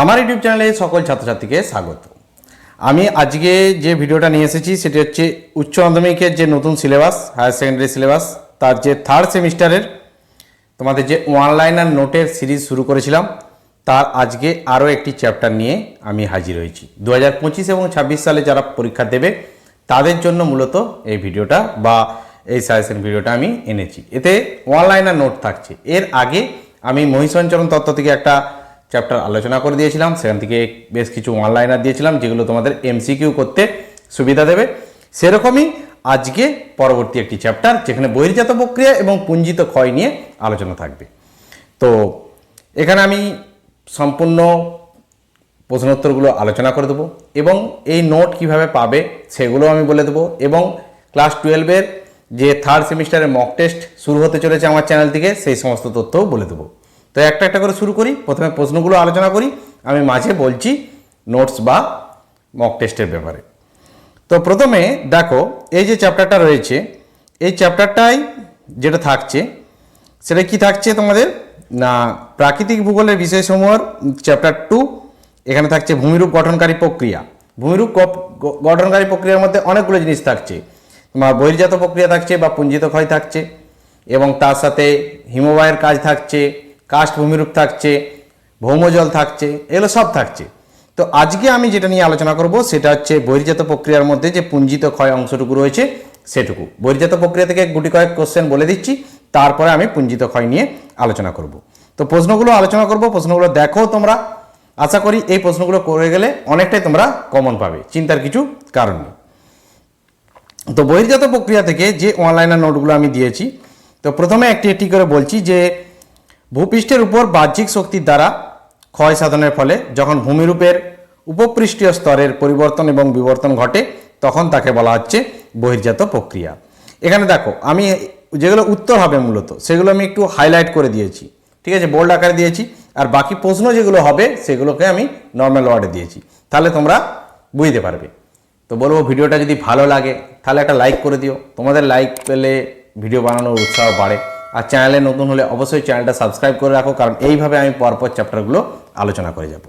আমার ইউটিউব চ্যানেলে সকল ছাত্রছাত্রীকে স্বাগত। আমি আজকে যে ভিডিওটা নিয়ে এসেছি, সেটি হচ্ছে উচ্চ মাধ্যমিকের যে নতুন সিলেবাস, হায়ার সেকেন্ডারি সিলেবাস, তার যে থার্ড সেমিস্টারের তোমাদের যে অনলাইন নোটের সিরিজ শুরু করেছিলাম, তার আজকে আরও একটি চ্যাপ্টার নিয়ে আমি হাজির হয়েছি। দু হাজার পঁচিশ এবং ছাব্বিশ সালে যারা পরীক্ষা দেবে, তাদের জন্য মূলত এই ভিডিওটা বা এই সাজেশন ভিডিওটা আমি এনেছি। এতে অনলাইনার নোট থাকছে। এর আগে আমি মহিষঞ্চরণ তত্ত্ব থেকে একটা চ্যাপ্টার আলোচনা করে দিয়েছিলাম, সেখান থেকে বেশ কিছু অনলাইনার দিয়েছিলাম, যেগুলো তোমাদের এমসিকিউ করতে সুবিধা দেবে। সেরকমই আজকে পরবর্তী একটি চ্যাপ্টার যেখানে বহির্জাত প্রক্রিয়া এবং পুঞ্জিত ক্ষয় নিয়ে আলোচনা থাকবে। তো, এখানে আমি সম্পূর্ণ প্রশ্নোত্তরগুলো আলোচনা করে দেবো এবং এই নোট কীভাবে পাবে সেগুলো আমি বলে দেবো এবং ক্লাস টুয়েলভের যে থার্ড সেমিস্টারের মক টেস্ট শুরু হতে চলেছে আমার চ্যানেল থেকে, সেই সমস্ত তথ্যও বলে দেবো। তো একটা একটা করে শুরু করি, প্রথমে প্রশ্নগুলো আলোচনা করি, আমি মাঝে বলছি নোটস বা মক টেস্টের ব্যাপারে। তো প্রথমে দেখো, এই যে চ্যাপ্টারটা রয়েছে, এই চ্যাপ্টারটাই যেটা থাকছে, সেটা কি থাকছে তোমাদের? না, প্রাকৃতিক ভূগোলের বিষয়সমূহের চ্যাপ্টার টু এখানে থাকছে ভূমিরূপ গঠনকারী প্রক্রিয়া। ভূমিরূপ গঠনকারী প্রক্রিয়ার মধ্যে অনেকগুলো জিনিস থাকছে। তোমার বহির্জাত প্রক্রিয়া থাকছে বা পুঞ্জিত ক্ষয় থাকছে, এবং তার সাথে হিমবাহের কাজ থাকছে কাস্ট ভূমিরূপ থাকছে, ভৌমজল থাকছে, এগুলো সব থাকছে। তো আজকে আমি যেটা নিয়ে আলোচনা করব সেটা হচ্ছে বহির্জাত প্রক্রিয়ার মধ্যে যে পুঞ্জিত ক্ষয় অংশটুকু রয়েছে সেটুকু। বহির্জাত প্রক্রিয়া থেকে গুটি কয়েক কোশ্চেন বলে দিচ্ছি, তারপরে আমি পুঞ্জিত ক্ষয় নিয়ে আলোচনা করব। তো প্রশ্নগুলো আলোচনা করব, প্রশ্নগুলো দেখো তোমরা। আশা করি এই প্রশ্নগুলো করে গেলে অনেকটাই তোমরা কমন পাবে, চিন্তার কিছু কারণ নেই। তো বহির্জাত প্রক্রিয়া থেকে যে অনলাইনের নোটগুলো আমি দিয়েছি, তো প্রথমে একটি একটি করে বলছি যে ভূপৃষ্ঠের উপর বাহ্যিক শক্তির দ্বারা ক্ষয় সাধনের ফলে যখন ভূমিরূপের উপপৃষ্ঠীয় স্তরের পরিবর্তন এবং বিবর্তন ঘটে, তখন তাকে বলা হচ্ছে বহির্জাত প্রক্রিয়া। এখানে দেখো, আমি যেগুলো উত্তর হবে মূলত, সেগুলো আমি একটু হাইলাইট করে দিয়েছি। ঠিক আছে বোল্ড আকারে দিয়েছি। আর বাকি প্রশ্ন যেগুলো হবে, সেগুলোকে আমি নর্মাল ওয়ার্ডে দিয়েছি। তাহলে তোমরা বুঝতে পারবে। তো বলব, ভিডিওটা যদি ভালো লাগে, তাহলে একটা লাইক করে দিও। তোমাদের লাইক পেলে ভিডিও বানানোর উৎসাহ বাড়ে। আর চ্যানেলে নতুন হলে অবশ্যই চ্যানেলটা সাবস্ক্রাইব করে রাখো, কারণ এইভাবে আমি পরপর চ্যাপ্টারগুলো আলোচনা করে যাব।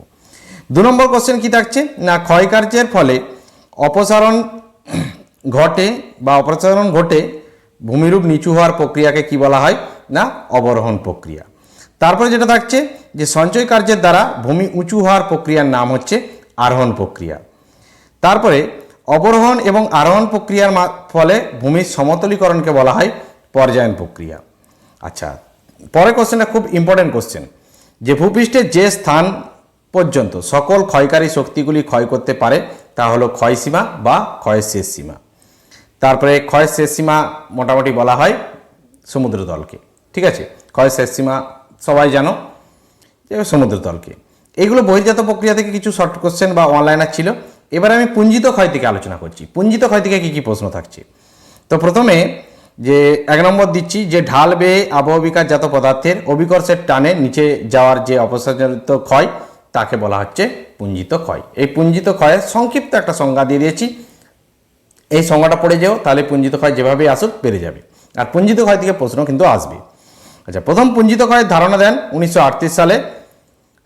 দু নম্বর কোশ্চেন কি থাকছে? না, ক্ষয়কার্যের ফলে অপসারণ ঘটে বা অপসারণ ঘটে ভূমিরূপ নিচু হওয়ার প্রক্রিয়াকে কি বলা হয়? না, অবরোহণ প্রক্রিয়া। তারপরে যেটা থাকছে যে সঞ্চয় কার্যের দ্বারা ভূমি উঁচু হওয়ার প্রক্রিয়ার নাম হচ্ছে আরোহণ প্রক্রিয়া। তারপরে অবরোহণ এবং আরোহণ প্রক্রিয়ার ফলে ভূমির সমতলীকরণকে বলা হয় পর্যায়ন প্রক্রিয়া। আচ্ছা পরের কোশ্চেনটা খুব ইম্পর্টেন্ট কোশ্চেন যে ভূপৃষ্ঠের যে স্থান পর্যন্ত সকল ক্ষয়কারী শক্তিগুলি ক্ষয় করতে পারে, তা হলো ক্ষয়সীমা বা ক্ষয়ের শেষ সীমা। তারপরে ক্ষয়ের শেষ সীমা মোটামুটি বলা হয় সমুদ্র দলকে ঠিক আছে? ক্ষয়ের শেষ সীমা সবাই জানো, যে সমুদ্রতলকে এইগুলো বহির্জাত প্রক্রিয়া থেকে কিছু শর্ট কোশ্চেন বা অনলাইনার ছিল। এবার আমি পুঞ্জিত ক্ষয় থেকে আলোচনা করছি। পুঞ্জিত ক্ষয় থেকে কী কী প্রশ্ন থাকছে? তো প্রথমে যে এক নম্বর দিচ্ছি, যে ঢাল বেয়ে আবহবিকারজাত পদার্থের অভিকর্ষের টানে নিচে যাওয়ার যে অপসারজনিত ক্ষয়, তাকে বলা হচ্ছে পুঞ্জিত ক্ষয়। এই পুঞ্জিত ক্ষয়ের সংক্ষিপ্ত একটা সংজ্ঞা দিয়ে দিয়েছি। এই সংজ্ঞাটা পড়ে যাও, তাহলে পুঞ্জিত ক্ষয় যেভাবে আসুক, বেড়ে যাবে। আর পুঞ্জিত ক্ষয় থেকে প্রশ্ন কিন্তু আসবে। আচ্ছা প্রথম পুঞ্জিত ক্ষয়ের ধারণা দেন উনিশশো আটত্রিশ সালে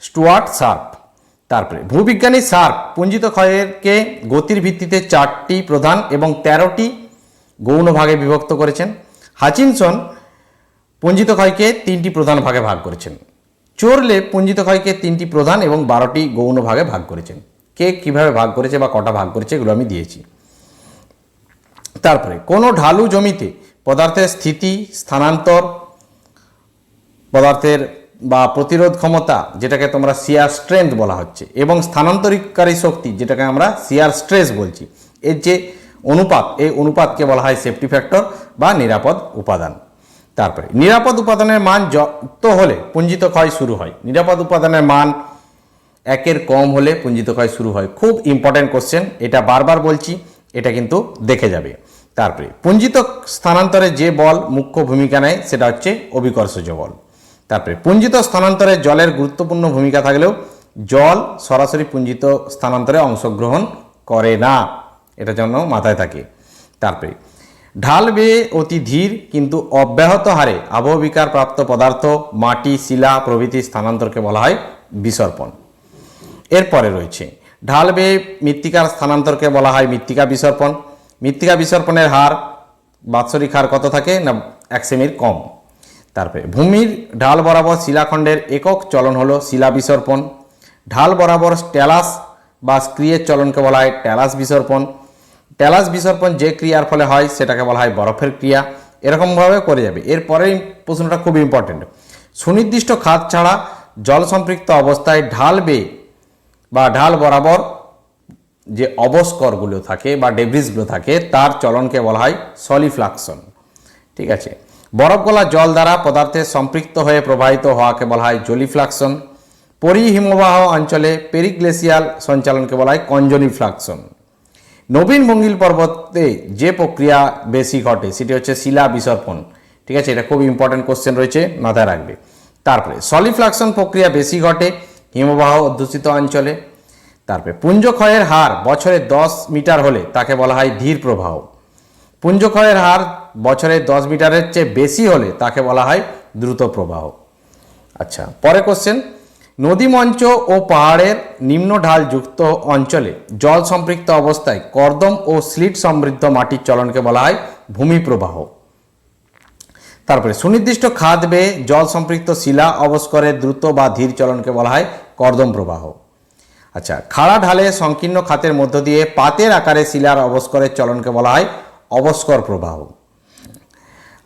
স্টুয়ার্ট সার্প। তারপরে, ভূবিজ্ঞানী শার্প পুঞ্জিত ক্ষয়েরকে গতির ভিত্তিতে চারটি প্রধান এবং তেরোটি গৌণ ভাগে বিভক্ত করেছেন। হাচিনসন পুঞ্জিত ক্ষয়কে তিনটি প্রধান ভাগে ভাগ করেছেন। চোরলে পুঞ্জিত ক্ষয়কে তিনটি প্রধান এবং বারোটি গৌণ ভাগে ভাগ করেছেন। কে কীভাবে ভাগ করেছে বা কটা ভাগ করেছে এগুলো আমি দিয়েছি। তারপরে, কোনো ঢালু জমিতে পদার্থের স্থিতি, স্থানান্তর, পদার্থের বা প্রতিরোধ ক্ষমতা, যেটাকে তোমরা সিয়ার স্ট্রেংথ বলা হচ্ছে, এবং স্থানান্তরিতকারী শক্তি, যেটাকে আমরা সিয়ার স্ট্রেস বলছি, এর যে অনুপাত, এই অনুপাতকে বলা হয় সেফটি ফ্যাক্টর বা নিরাপদ উপাদান। তারপরে, নিরাপদ উপাদানের মান যত হলে পুঞ্জিত ক্ষয় শুরু হয়। নিরাপদ উপাদানের মান একের কম হলে পুঞ্জিত ক্ষয় শুরু হয়। খুব ইম্পর্ট্যান্ট কোশ্চেন এটা বারবার বলছি, এটা কিন্তু দেখে যাবে। তারপরে, পুঞ্জিত স্থানান্তরে যে বল মুখ্য ভূমিকা নেয়, সেটা হচ্ছে অভিকর্ষজ বল। তারপরে, পুঞ্জিত স্থানান্তরে জলের গুরুত্বপূর্ণ ভূমিকা থাকলেও জল সরাসরি পুঞ্জিত স্থানান্তরে অংশগ্রহণ করে না। এটা জন্য মাথায় থাকে। তারপরে, ঢাল বেয়ে অতি ধীর কিন্তু অব্যাহত হারে আবহবিকার প্রাপ্ত পদার্থ, মাটি, শিলা প্রভৃতি স্থানান্তরকে বলা হয় বিসর্পণ। এরপরে রয়েছে, ঢাল বেয়ে মৃত্তিকার স্থানান্তরকে বলা হয় মৃত্তিকা বিসর্পণ। মৃত্তিকা বিসর্পণের হার বাৎসরিক হার কত থাকে না এক সেমির কম। তারপরে, ভূমির ঢাল বরাবর শিলাখণ্ডের একক চলন হলো শিলা বিসর্পণ। ঢাল বরাবর ট্যালাস বা স্ক্রিয়ের চলনকে বলা হয় ট্যালাস বিসর্পণ। ট্যালাস বিসর্পণ যে ক্রিয়ার ফলে হয়, সেটাকে বলা হয় বরফের ক্রিয়া। এরকমভাবে করে যাবে। এরপরেই প্রশ্নটা খুব ইম্পর্টেন্ট সুনির্দিষ্ট খাত ছাড়া জল সম্পৃক্ত অবস্থায় ঢাল বেয়ে বা ঢাল বরাবর যে অবস্করগুলো থাকে বা ডেব্রিসগুলো থাকে, তার চলনকে বলা হয় সলিফ্লাকশন ঠিক আছে? বরফ গলা জল দ্বারা পদার্থের সম্পৃক্ত হয়ে প্রবাহিত হওয়াকে বলা হয় জলিফ্লাকশন পরিহিমবাহ অঞ্চলে পেরিগ্লেসিয়াল সঞ্চালনকে বলা হয় কঞ্জনিফ্লাকশন নবীন মঙ্গিল পর্বতে যে প্রক্রিয়া বেশি ঘটে, সেটি হচ্ছে শিলা বিসর্পণ। ঠিক আছে, এটা খুব ইম্পর্টেন্ট কোশ্চেন রয়েছে, মাথায় রাখবে। তারপরে সলিফ্লাকশন প্রক্রিয়া বেশি ঘটে হিমবাহ অধ্যুষিত অঞ্চলে। তারপরে পুঞ্জক্ষয়ের হার বছরে দশ মিটার হলে তাকে বলা হয় ধীর প্রবাহ। পুঞ্জক্ষয়ের হার বছরে দশ মিটারের চেয়ে বেশি হলে তাকে বলা হয় দ্রুত প্রবাহ। আচ্ছা পরে কোশ্চেন নদী মঞ্চ ও পাহাড়ের নিম্ন ঢাল যুক্ত অঞ্চলে জল সম্পৃক্ত অবস্থায় কর্দম ও স্লিট সমৃদ্ধ মাটির চলনকে বলা হয় ভূমি প্রবাহ তারপরে সুনির্দিষ্ট খাদ বেয়ে জল সম্পৃক্ত শিলা অবস্করের দ্রুত বা ধীর চলনকে বলা হয় কর্দম প্রবাহ। আচ্ছা খাড়া ঢালে সংকীর্ণ খাতের মধ্য দিয়ে পাতের আকারে শিলার অবস্করের চলনকে বলা হয় অবস্কর প্রবাহ।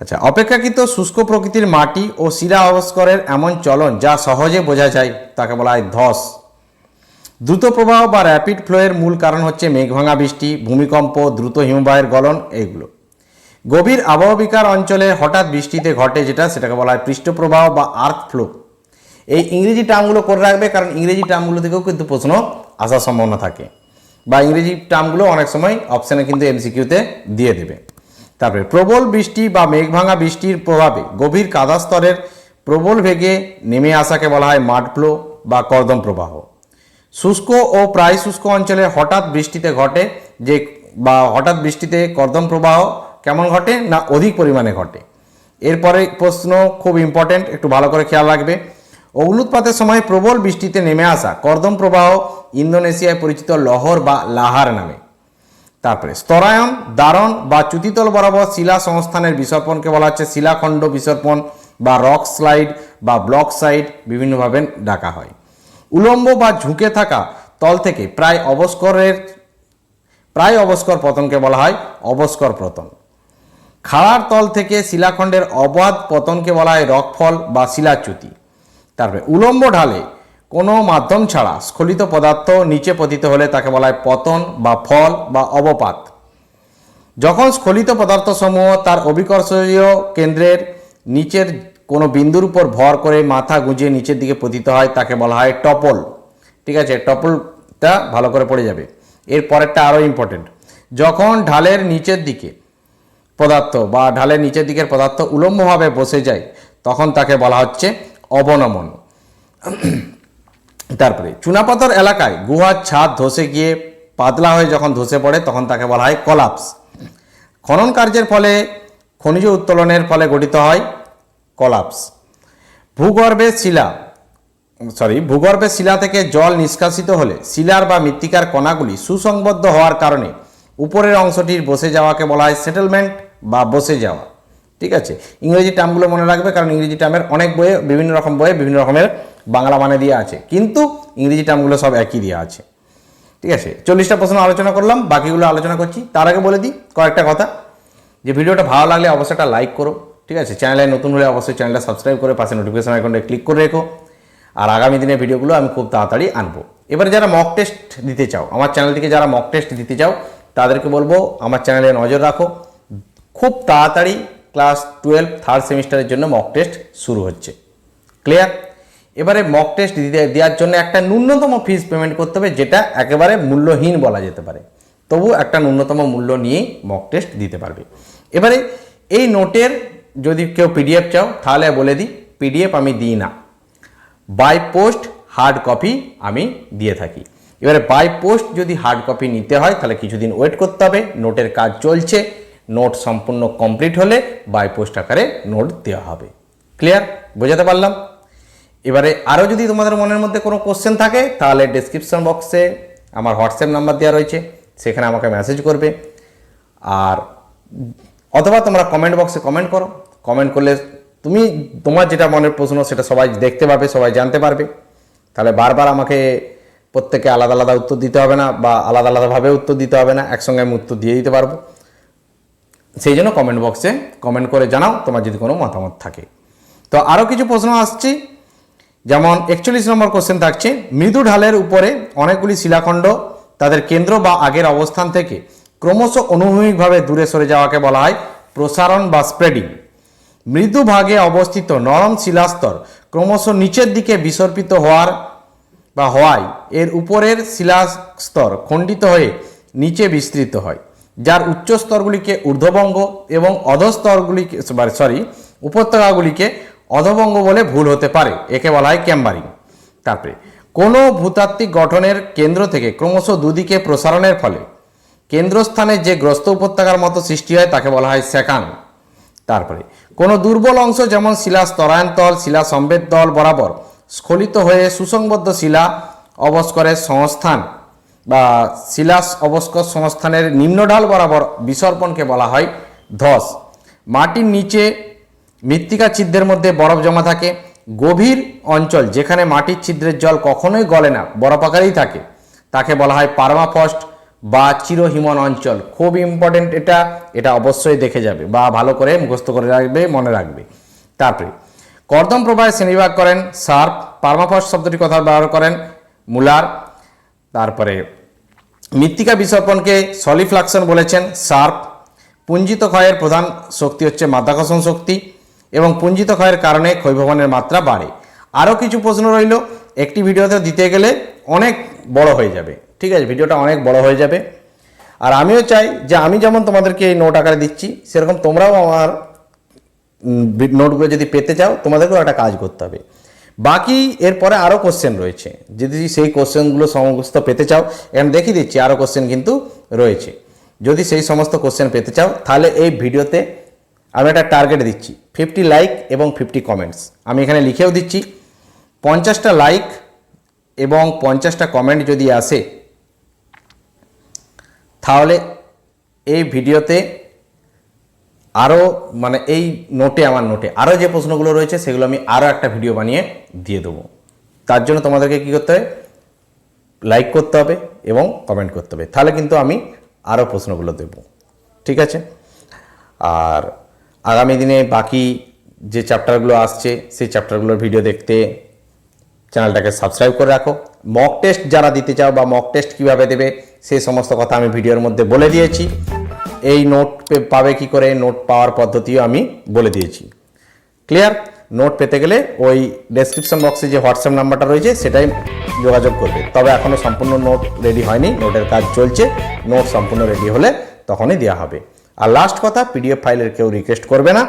আচ্ছা অপেক্ষাকৃত শুষ্ক প্রকৃতির মাটি ও শিলা অবস্করের এমন চলন যা সহজে বোঝা যায়, তাকে বলা হয় ধস। দ্রুত প্রবাহ বা র্যাপিড ফ্লোয়ের মূল কারণ হচ্ছে মেঘভাঙা বৃষ্টি, ভূমিকম্প, দ্রুত হিমবাহের গলন এইগুলো গভীর আবহবিকার অঞ্চলে হঠাৎ বৃষ্টিতে ঘটে যেটা, সেটাকে বলা হয় পৃষ্ঠপ্রবাহ বা আর্থ ফ্লো এই ইংরেজি টার্মগুলো করে রাখবে, কারণ ইংরেজি টার্মগুলো থেকেও কিন্তু প্রশ্ন আসার সম্ভাবনা থাকে। বা ইংরেজি টার্মগুলো অনেক সময় অপশানে কিন্তু এমসিকিউতে দিয়ে দেবে। তারপরে প্রবল বৃষ্টি বা মেঘভাঙা বৃষ্টির প্রভাবে গভীর কাদা স্তরের প্রবল ভেগে নেমে আসাকে বলা হয় মাড ফ্লো বা কর্দম প্রবাহ। শুষ্ক ও প্রায় শুষ্ক অঞ্চলে হঠাৎ বৃষ্টিতে ঘটে যে বা হঠাৎ বৃষ্টিতে কর্দম প্রবাহ কেমন ঘটে না অধিক পরিমাণে ঘটে? এরপরে প্রশ্ন খুব ইম্পর্টেন্ট একটু ভালো করে খেয়াল রাখবে। অগ্নুৎপাতের সময় প্রবল বৃষ্টিতে নেমে আসা কর্দম প্রবাহ ইন্দোনেশিয়ায় পরিচিত লহর বা লাহার নামে। তারপরে, স্তরায়ন, দারণ বা চ্যুতিতল বরাবর শিলা সংস্থানের বিসর্পণকে বলা হচ্ছে শিলাখণ্ড বিসর্পণ বা রক স্লাইড বা ব্লক সাইড বিভিন্নভাবে ডাকা হয়। উলম্ব বা ঝুঁকে থাকা তল থেকে প্রায় অবস্করের, প্রায় অবস্কর পতনকে বলা হয় অবস্কর পতন। খাড়ার তল থেকে শিলাখণ্ডের অবাধ পতনকে বলা হয় রকফল বা শিলাচ্যুতি। তারপরে, উলম্ব ঢালে কোনো মাধ্যম ছাড়া স্খলিত পদার্থ নিচে পতিত হলে তাকে বলা হয় পতন বা ফল বা অবপাত। যখন স্খলিত পদার্থসমূহ তার অভিকর্ষীয় কেন্দ্রের নিচের কোনো বিন্দুর উপর ভর করে মাথা গুঁজিয়ে নিচের দিকে পতিত হয়, তাকে বলা হয় টপল। ঠিক আছে, টপলটা ভালো করে পড়ে যাবে। এর পরেরটা আরও ইম্পর্টেন্ট যখন ঢালের নিচের দিকে পদার্থ বা ঢালের নিচের দিকের পদার্থ উলম্বভাবে বসে যায়, তখন তাকে বলা হচ্ছে অবনমন। তারপরে চুনাপাথর এলাকায় গুহার ছাদ ধসে গিয়ে পাতলা হয়ে যখন ধসে পড়ে, তখন তাকে বলা হয় কলাপস। খনন কার্যের ফলে খনিজ উত্তোলনের ফলে গঠিত হয় কলাপস। ভূগর্ভের শিলা সরি ভূগর্ভের শিলা থেকে জল নিষ্কাশিত হলে শিলার বা মৃত্তিকার কণাগুলি সুসংবদ্ধ হওয়ার কারণে উপরের অংশটির বসে যাওয়াকে বলা হয় সেটেলমেন্ট বা বসে যাওয়া। ঠিক আছে? ইংরেজি টার্মগুলো মনে রাখবে, কারণ ইংরেজি টার্মের অনেক বইয়ে, বিভিন্ন রকম বইয়ে বিভিন্ন রকমের বাংলা মানে দিয়ে আছে। কিন্তু ইংরেজি টার্মগুলো সব একই দেওয়া আছে। ঠিক আছে? চল্লিশটা প্রশ্ন আলোচনা করলাম, বাকিগুলো আলোচনা করছি। তার আগে বলে দিই কয়েকটা কথা। যে ভিডিওটা ভালো লাগলে অবশ্যই একটা লাইক করো। ঠিক আছে? চ্যানেলে নতুন হলে অবশ্যই চ্যানেলটা সাবস্ক্রাইব করে পাশে নোটিফিকেশন আইকনটা ক্লিক করে রেখো। আর আগামী দিনের ভিডিওগুলো আমি খুব তাড়াতাড়ি আনব। এবারে যারা মক টেস্ট দিতে চাও, আমার চ্যানেল থেকে যারা মক টেস্ট দিতে চাও, তাদেরকে বলব আমার চ্যানেলে নজর রাখো। খুব তাড়াতাড়ি ক্লাস টুয়েলভ থার্ড সেমিস্টারের জন্য মক টেস্ট শুরু হচ্ছে। ক্লিয়ার এবারে মক টেস্ট দেওয়ার জন্য একটা ন্যূনতম ফিস পেমেন্ট করতে হবে, যেটা একেবারে মূল্যহীন বলা যেতে পারে। তবু একটা ন্যূনতম মূল্য নিয়েই মক টেস্ট দিতে পারবে। এবারে এই নোটের যদি কেউ পিডিএফ চাও, তাহলে বলে দিই পিডিএফ আমি দিই না। বাই পোস্ট হার্ড কপি আমি দিয়ে থাকি। এবারে বাই পোস্ট যদি হার্ড কপি নিতে হয়, তাহলে কিছুদিন ওয়েট করতে হবে নোটের কাজ চলছে নোট সম্পূর্ণ কমপ্লিট হলে বাই পোস্ট আকারে নোট দেওয়া হবে। ক্লিয়ার বোঝাতে পারলাম? এবারে আরও যদি তোমাদের মনের মধ্যে কোনো কোশ্চেন থাকে, তাহলে ডেসক্রিপশন বক্সে আমার হোয়াটসঅ্যাপ নাম্বার দেওয়া রয়েছে, সেখানে আমাকে মেসেজ করবে। আর অথবা তোমরা কমেন্ট বক্সে কমেন্ট করো। কমেন্ট করলে তুমি তোমার যেটা মনের প্রশ্ন, সেটা সবাই দেখতে পাবে, সবাই জানতে পারবে। তাহলে বারবার আমাকে প্রত্যেকে আলাদা আলাদা উত্তর দিতে হবে না, বা আলাদা আলাদাভাবে উত্তর দিতে হবে না, একসঙ্গে আমি উত্তর দিয়ে দিতে পারব। সেই জন্য কমেন্ট বক্সে কমেন্ট করে জানাও, তোমার যদি কোনো মতামত থাকে। তো আরও কিছু প্রশ্ন আসছে। যেমন একচল্লিশ নম্বর কোশ্চেন থাকছে, মৃদু ঢালের উপরে অনেকগুলি শিলাখণ্ড তাদের কেন্দ্র বা আগের অবস্থান থেকে ক্রমশ অনুভূমিকভাবে দূরে সরে যাওয়াকে বলা হয় প্রসারণ বা স্প্রেডিং মৃদু ভাগে অবস্থিত নরম শিলাস্তর ক্রমশ নিচের দিকে বিসর্পিত হওয়ার বা হওয়ায় এর উপরের শিলাস্তর খণ্ডিত হয়ে নিচে বিস্তৃত হয়, যার উচ্চ স্তরগুলিকে ঊর্ধ্ববঙ্গ এবং অধস্তরগুলিকে সরি উপত্যকাগুলিকে অধবঙ্গ বলে ভুল হতে পারে, একে বলা হয় ক্যাম্বারিং। তারপরে, কোনো ভূতাত্ত্বিক গঠনের কেন্দ্র থেকে ক্রমশ দুদিকে প্রসারণের ফলে কেন্দ্রস্থানে যে গ্রস্ত উপত্যকার মতো সৃষ্টি হয় তাকে বলা হয় সেকান তারপরে, কোনো দুর্বল অংশ যেমন শিলা স্তরায়ন্তল শিলা সম্বেদ দল বরাবর স্খলিত হয়ে সুসংবদ্ধ শিলা অবস্করের সংস্থান বা শিলা অবস্কর সংস্থানের নিম্নঢাল বরাবর বিসর্পণকে বলা হয় ধস। মাটির নিচে মৃত্তিকা ছিদ্রের মধ্যে বরফ জমা থাকে। গভীর অঞ্চল যেখানে মাটির ছিদ্রের জল কখনোই গলে না, বরফ আকারেই থাকে। তাকে বলা হয় পারমাফস্ট বা চিরহিমন অঞ্চল। খুব ইম্পর্টেন্ট এটা এটা অবশ্যই দেখে যাবে বা ভালো করে মুখস্থ করে রাখবে, মনে রাখবে। তারপরে, কর্দম প্রবাহে শ্রেণীভাগ করেন, সার্প, পারমাফস্ট শব্দটি কথা ব্যবহার করেন, মুলার। তারপরে, মৃত্তিকা বিসর্পণকে সলিফ্লাকশন বলেছেন, সার্প। পুঞ্জিত ক্ষয়ের প্রধান শক্তি হচ্ছে মাধ্যাকর্ষণ শক্তি। এবং পুঞ্জিত ক্ষয়ের কারণে ক্ষয়ভবনের মাত্রা বাড়ে। আরও কিছু প্রশ্ন রইল। একটি ভিডিওতে দিতে গেলে অনেক বড় হয়ে যাবে। ঠিক আছে, ভিডিওটা অনেক বড় হয়ে যাবে। আর আমিও চাই যে আমি যেমন তোমাদেরকে এই নোট আকারে দিচ্ছি, সেরকম তোমরাও আমার নোটগুলো যদি পেতে চাও, তোমাদেরকেও একটা কাজ করতে হবে। বাকি এরপরে আরও কোশ্চেন রয়েছে। যদি সেই কোশ্চেনগুলো সমস্ত পেতে চাও, এখানে দেখিয়ে দিচ্ছি, আরও কোশ্চেন কিন্তু রয়েছে। যদি সেই সমস্ত কোশ্চেন পেতে চাও, তাহলে এই ভিডিওতে আমি একটা টার্গেট দিচ্ছি। ফিফটি লাইক এবং ফিফটি কমেন্টস আমি এখানে লিখেও দিচ্ছি, পঞ্চাশটা লাইক এবং পঞ্চাশটা কমেন্ট যদি আসে, তাহলে এই ভিডিওতে আরও মানে এই নোটে আমার নোটে আরও যে প্রশ্নগুলো রয়েছে, সেগুলো আমি আরও একটা ভিডিও বানিয়ে দিয়ে দেবো। তার জন্য তোমাদেরকে কী করতে হবে? লাইক করতে হবে এবং কমেন্ট করতে হবে। তাহলে কিন্তু আমি আরও প্রশ্নগুলো দেব। ঠিক আছে? আর আগামী দিনে বাকি যে চ্যাপ্টারগুলো আসছে, সেই চ্যাপ্টারগুলোর ভিডিও দেখতে চ্যানেলটাকে সাবস্ক্রাইব করে রাখো। মক টেস্ট যারা দিতে চাও বা মক টেস্ট কীভাবে দেবে, সেই সমস্ত কথা আমি ভিডিওর মধ্যে বলে দিয়েছি। এই নোট পাবে কি করে? নোট পাওয়ার পদ্ধতিও আমি বলে দিয়েছি। ক্লিয়ার নোট পেতে গেলে ওই ডেসক্রিপশন বক্সে যে হোয়াটসঅ্যাপ নাম্বারটা রয়েছে, সেটাই যোগাযোগ করবে। তবে এখনও সম্পূর্ণ নোট রেডি হয়নি নোটের কাজ চলছে। নোট সম্পূর্ণ রেডি হলে তখনই দেওয়া হবে। আর লাস্ট কথা পিডিএফ ফাইলের কেউ রিকোয়েস্ট করবে না।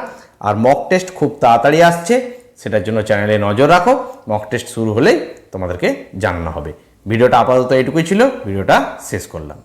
আর মক টেস্ট খুব তাড়াতাড়ি আসছে, সেটার জন্য চ্যানেলে নজর রাখো। মক টেস্ট শুরু হলেই তোমাদেরকে জানানো হবে। ভিডিওটা আপাতত এটুকুই ছিল, ভিডিওটা শেষ করলাম।